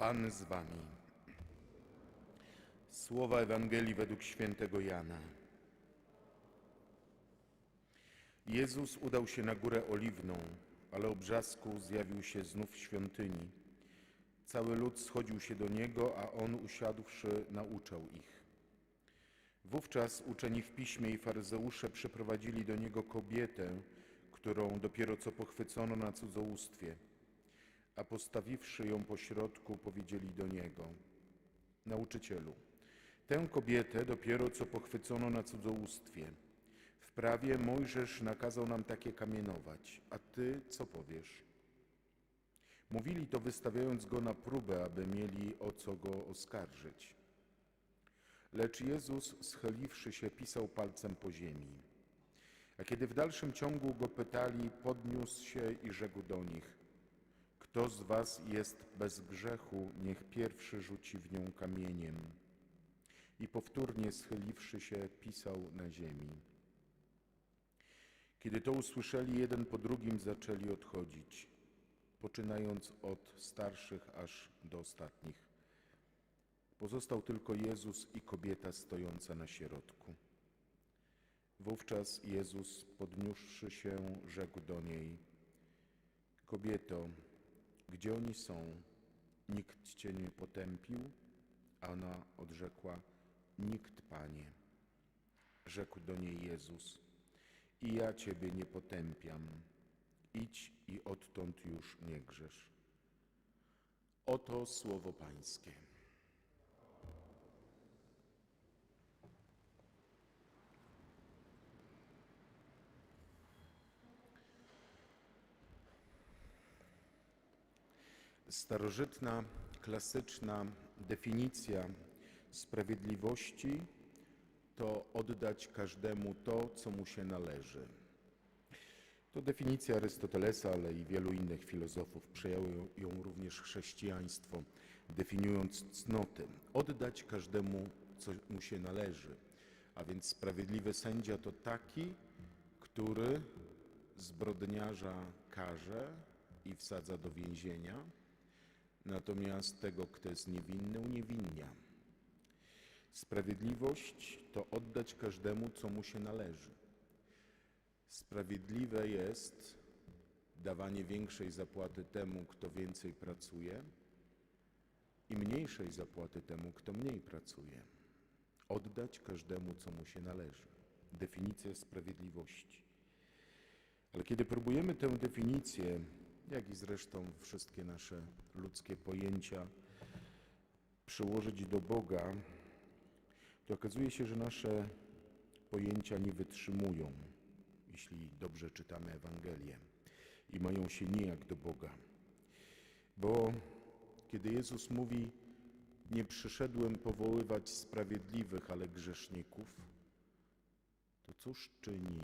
Pan z wami. Słowa Ewangelii według świętego Jana. Jezus udał się na górę oliwną, ale o brzasku zjawił się znów w świątyni. Cały lud schodził się do niego, a on usiadłszy nauczał ich. Wówczas uczeni w piśmie i faryzeusze przyprowadzili do niego kobietę, którą dopiero co pochwycono na cudzołóstwie, a postawiwszy ją po środku, powiedzieli do niego: Nauczycielu, tę kobietę dopiero co pochwycono na cudzołóstwie. W prawie Mojżesz nakazał nam takie kamienować, a ty co powiesz? Mówili to wystawiając go na próbę, aby mieli o co go oskarżyć. Lecz Jezus, schyliwszy się, pisał palcem po ziemi. A kiedy w dalszym ciągu go pytali, podniósł się i rzekł do nich: Kto z was jest bez grzechu, niech pierwszy rzuci w nią kamieniem. I powtórnie schyliwszy się, pisał na ziemi. Kiedy to usłyszeli, jeden po drugim zaczęli odchodzić, poczynając od starszych aż do ostatnich. Pozostał tylko Jezus i kobieta stojąca na środku. Wówczas Jezus, podniósłszy się, rzekł do niej: Kobieto, gdzie oni są? Nikt cię nie potępił? A ona odrzekła: Nikt, panie. Rzekł do niej Jezus: I ja ciebie nie potępiam. Idź i odtąd już nie grzesz. Oto słowo Pańskie. Starożytna, klasyczna definicja sprawiedliwości to oddać każdemu to, co mu się należy. To definicja Arystotelesa, ale i wielu innych filozofów. Przejęło ją również chrześcijaństwo, definiując cnoty. Oddać każdemu, co mu się należy. A więc sprawiedliwy sędzia to taki, który zbrodniarza karze i wsadza do więzienia, natomiast tego, kto jest niewinny, uniewinnia. Sprawiedliwość to oddać każdemu, co mu się należy. Sprawiedliwe jest dawanie większej zapłaty temu, kto więcej pracuje, i mniejszej zapłaty temu, kto mniej pracuje. Oddać każdemu, co mu się należy. Definicja sprawiedliwości. Ale kiedy próbujemy tę definicję, jak i zresztą wszystkie nasze ludzkie pojęcia, przyłożyć do Boga, to okazuje się, że nasze pojęcia nie wytrzymują, jeśli dobrze czytamy Ewangelię, i mają się nijak do Boga. Bo kiedy Jezus mówi, nie przyszedłem powoływać sprawiedliwych, ale grzeszników, to cóż czyni,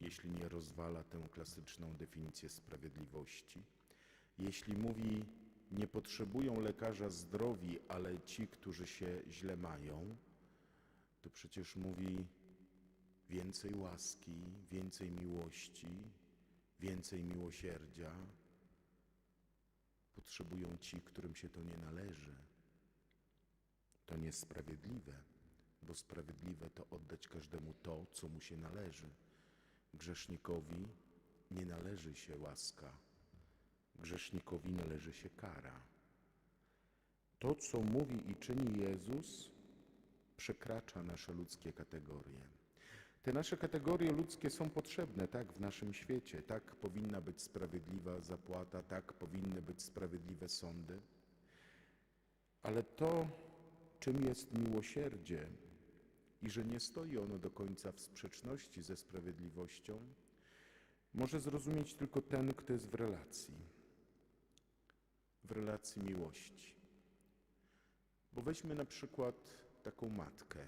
jeśli nie rozwala tę klasyczną definicję sprawiedliwości? Jeśli mówi, nie potrzebują lekarza zdrowi, ale ci, którzy się źle mają, to przecież mówi więcej łaski, więcej miłości, więcej miłosierdzia. Potrzebują ci, którym się to nie należy. To niesprawiedliwe, bo sprawiedliwe to oddać każdemu to, co mu się należy. Grzesznikowi nie należy się łaska, grzesznikowi należy się kara. To, co mówi i czyni Jezus, przekracza nasze ludzkie kategorie. Te nasze kategorie ludzkie są potrzebne, tak, w naszym świecie. Tak powinna być sprawiedliwa zapłata, tak powinny być sprawiedliwe sądy. Ale to, czym jest miłosierdzie i że nie stoi ono do końca w sprzeczności ze sprawiedliwością, może zrozumieć tylko ten, kto jest w relacji, w relacji miłości. Bo weźmy na przykład taką matkę,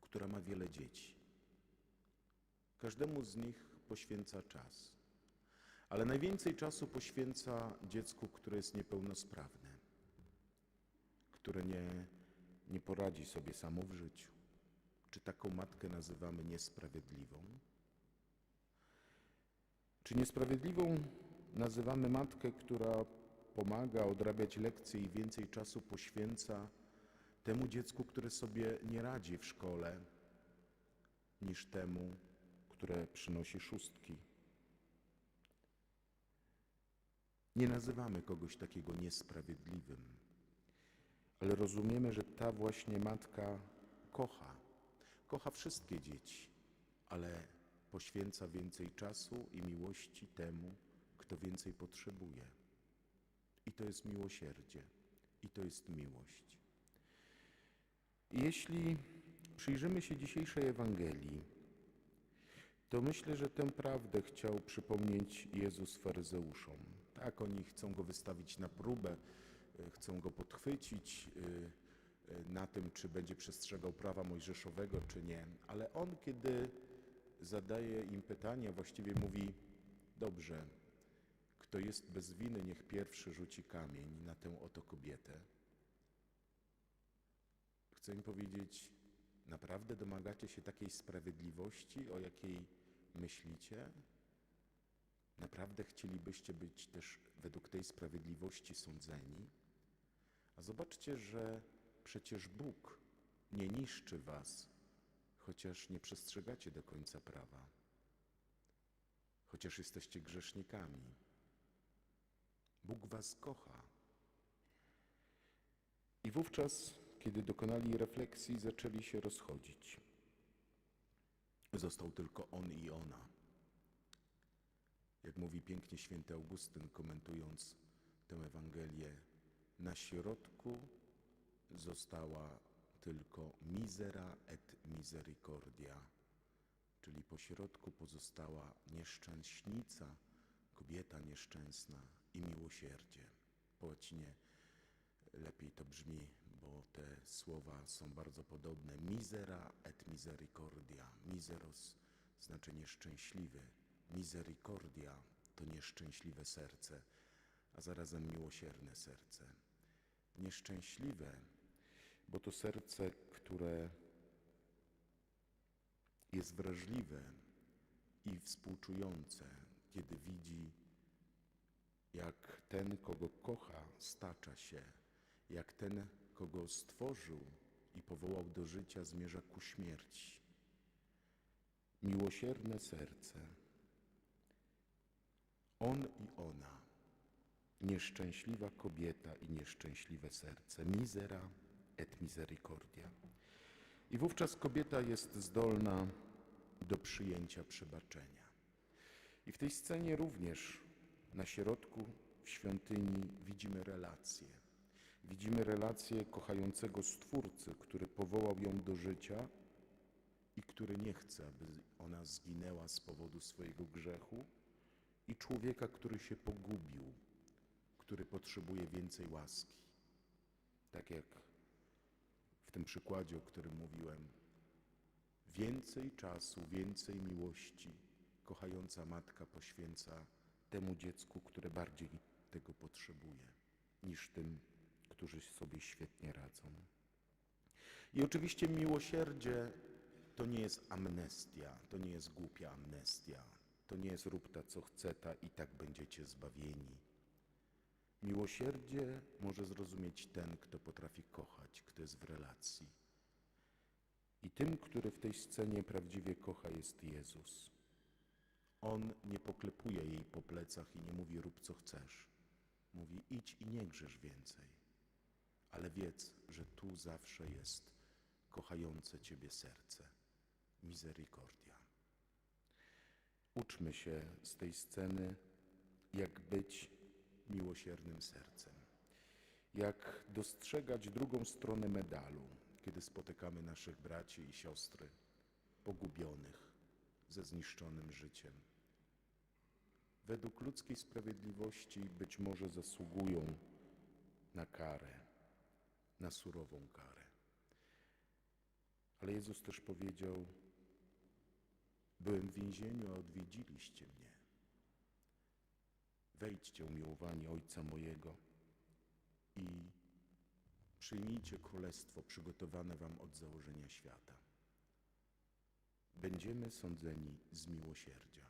która ma wiele dzieci. Każdemu z nich poświęca czas, ale najwięcej czasu poświęca dziecku, które jest niepełnosprawne, które nie, nie poradzi sobie samo w życiu. Czy taką matkę nazywamy niesprawiedliwą? Czy niesprawiedliwą nazywamy matkę, która pomaga odrabiać lekcje i więcej czasu poświęca temu dziecku, które sobie nie radzi w szkole, niż temu, które przynosi szóstki. Nie nazywamy kogoś takiego niesprawiedliwym, ale rozumiemy, że ta właśnie matka kocha. Kocha wszystkie dzieci, ale poświęca więcej czasu i miłości temu, kto więcej potrzebuje. I to jest miłosierdzie, i to jest miłość. Jeśli przyjrzymy się dzisiejszej Ewangelii, to myślę, że tę prawdę chciał przypomnieć Jezus faryzeuszom. Tak, oni chcą go wystawić na próbę, e, chcą go podchwycić e, na tym, czy będzie przestrzegał prawa mojżeszowego, czy nie. Ale on, kiedy zadaje im pytanie, właściwie mówi: Dobrze, kto jest bez winy, niech pierwszy rzuci kamień na tę oto kobietę. Chcę im powiedzieć, naprawdę domagacie się takiej sprawiedliwości, o jakiej myślicie? Naprawdę chcielibyście być też według tej sprawiedliwości sądzeni? A zobaczcie, że przecież Bóg nie niszczy was, chociaż nie przestrzegacie do końca prawa, chociaż jesteście grzesznikami. Bóg was kocha. I wówczas, kiedy dokonali refleksji, zaczęli się rozchodzić. Został tylko on i ona. Jak mówi pięknie święty Augustyn, komentując tę Ewangelię, na środku została tylko misera et misericordia, czyli po środku pozostała nieszczęśnica, kobieta nieszczęsna i miłosierdzie. Po łacinie lepiej to brzmi, bo te słowa są bardzo podobne. Misera et misericordia. Miseros znaczy nieszczęśliwy. Misericordia to nieszczęśliwe serce, a zarazem miłosierne serce. Nieszczęśliwe, bo to serce, które jest wrażliwe i współczujące, kiedy widzi, jak ten, kogo kocha, stacza się, jak ten, kogo stworzył i powołał do życia, zmierza ku śmierci. Miłosierne serce. On i ona, nieszczęśliwa kobieta i nieszczęśliwe serce, misera et misericordia. I wówczas kobieta jest zdolna do przyjęcia przebaczenia. I w tej scenie również na środku w świątyni widzimy relację. Widzimy relację kochającego Stwórcy, który powołał ją do życia i który nie chce, aby ona zginęła z powodu swojego grzechu, i człowieka, który się pogubił, który potrzebuje więcej łaski. Tak jak w tym przykładzie, o którym mówiłem, więcej czasu, więcej miłości kochająca matka poświęca temu dziecku, które bardziej tego potrzebuje, niż tym, którzy sobie świetnie radzą. I oczywiście miłosierdzie to nie jest amnestia, to nie jest głupia amnestia, to nie jest rób ta co chce ta i tak będziecie zbawieni. Miłosierdzie może zrozumieć ten, kto potrafi kochać, w relacji. I tym, który w tej scenie prawdziwie kocha, jest Jezus. On nie poklepuje jej po plecach i nie mówi rób co chcesz. Mówi idź i nie grzesz więcej. Ale wiedz, że tu zawsze jest kochające Ciebie serce. Misericordia. Uczmy się z tej sceny, jak być miłosiernym sercem. Jak dostrzegać drugą stronę medalu, kiedy spotykamy naszych braci i siostry pogubionych, ze zniszczonym życiem. Według ludzkiej sprawiedliwości być może zasługują na karę, na surową karę. Ale Jezus też powiedział: Byłem w więzieniu, a odwiedziliście mnie. Wejdźcie, umiłowani Ojca mojego, i przyjmijcie królestwo przygotowane wam od założenia świata. Będziemy sądzeni z miłosierdzia.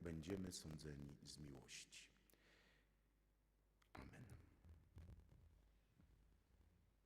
Będziemy sądzeni z miłości. Amen.